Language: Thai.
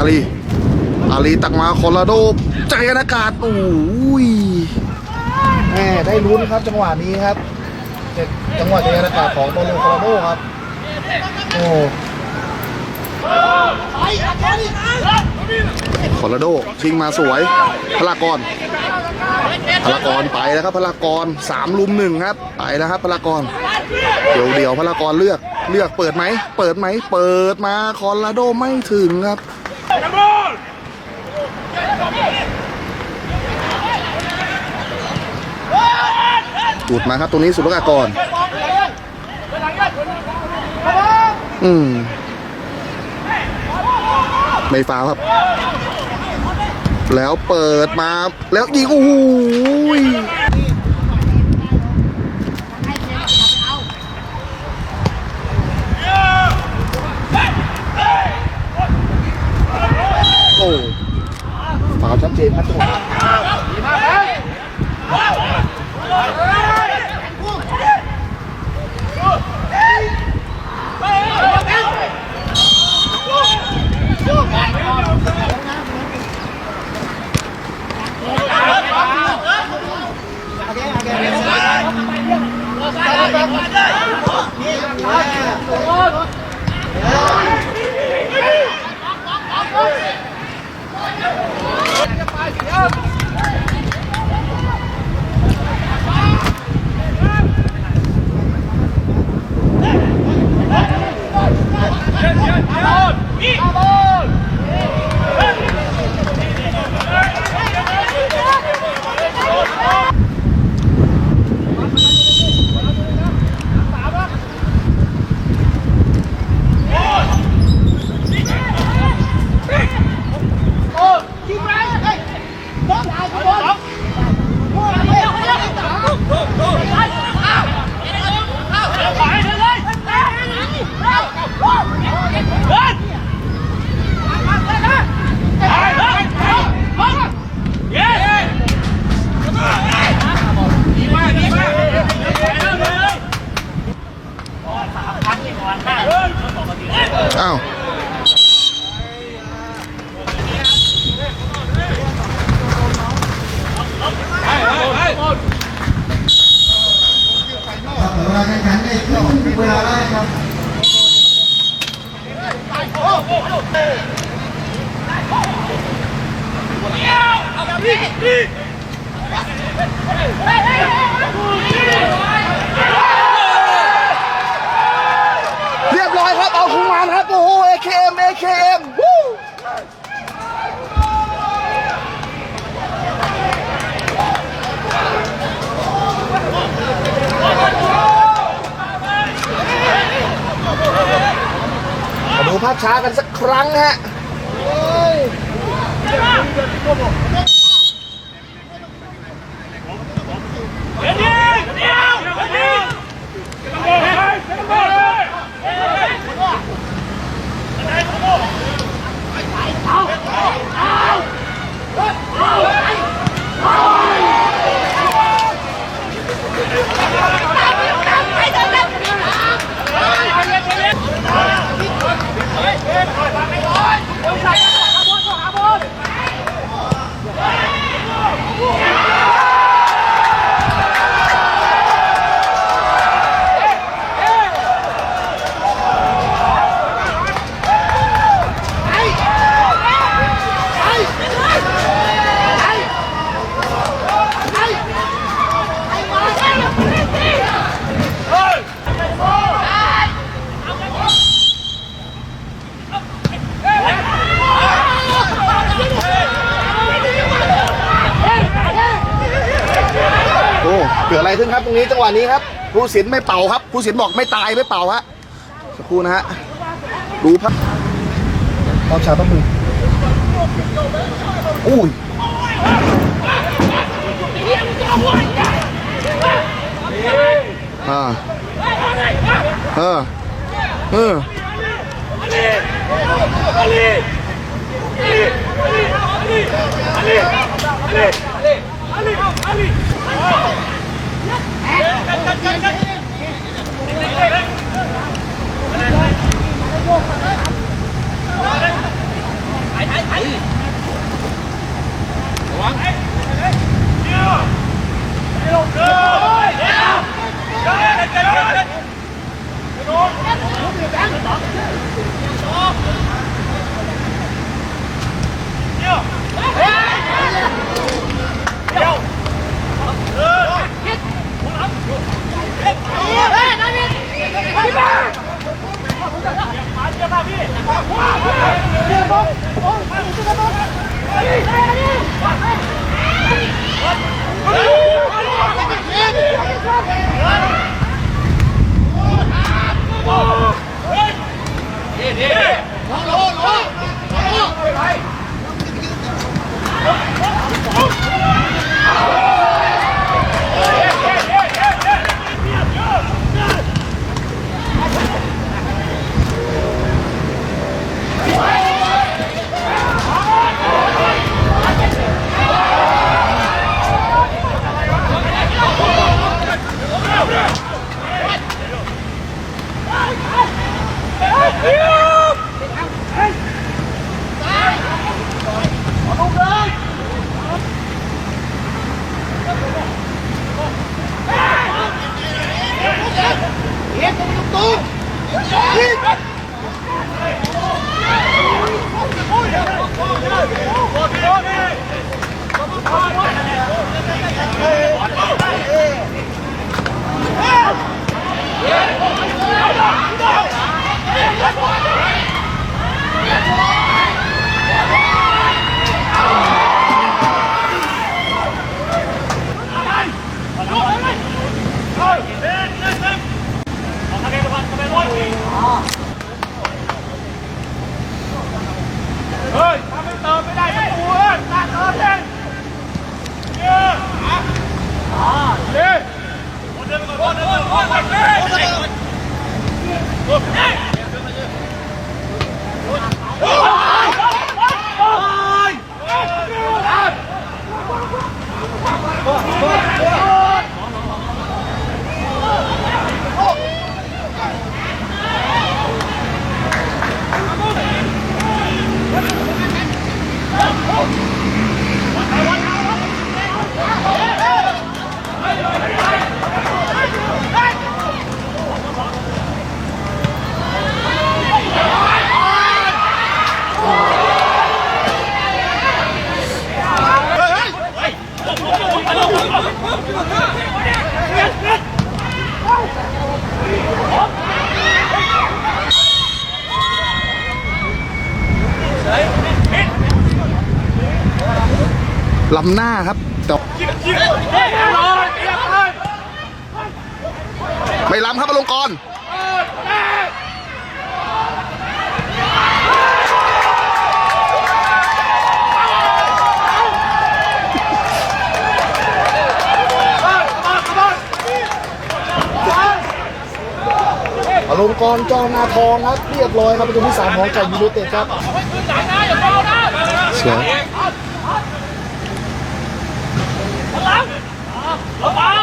อาลีอาลีตักมาคอลราโดใจกันอากาศโอ้ยแหมได้ลุ้นครับจังหวะนี้ครับเจ็ดจังหวะใจกันอากาศของโตโลคอลราโดครับโอ้คอลราโดชิงมาสวยพลากรพลากรไปแล้วครับพลากรสามลุมหนึ่งครับไปแล้วครับพลากรเดี๋ยวเดี๋ยวพลากรเลือกเลือกเปิดไหมเปิดไหมเปิดมาคอลราโดไม่ถึงครับ จุดมาครับตรงนี้สุรกากร อืม ไม่ฟาวครับ แล้วเปิดมาแล้วยิงโอ้โหยโอ้ฟาวชัดเจนครับจังหวะอ้ Come on! เวลาได้ครับเรียบร้อยครับ เอาคุงมานครับ โอ้โห AKM AKM มาดูภาพช้ากันสักครั้งฮะโเกิดอะไรขึ้นครับตรงนี้จังหวะนี้ครับผู้สินไม่เป่าครับผู้สินบอกไม่ตายไม่เป่าฮะสักครู่นะฮะดูพักรอบชาต้องมืออุ้ยอ่าเออเออเฮ้ยถ้าไม่เติมไม่ได้ประตูเอ้ Yeah. ตาเติมเองเนี่ยอ่าเลยคนเดินก่อนคนเดินก่อนคนเดินก่อน ลำหน้าครับแต่เฮ้ยเอาเลยเตรียมเลยไม่ล้ำครับอลงกรณ์อลงกรณ์จอนาทองครับ เรียบร้อยครับประตูที่สามของไก่ยูโรเต็ดครับหลังนะอย่าเบานะสวย 老板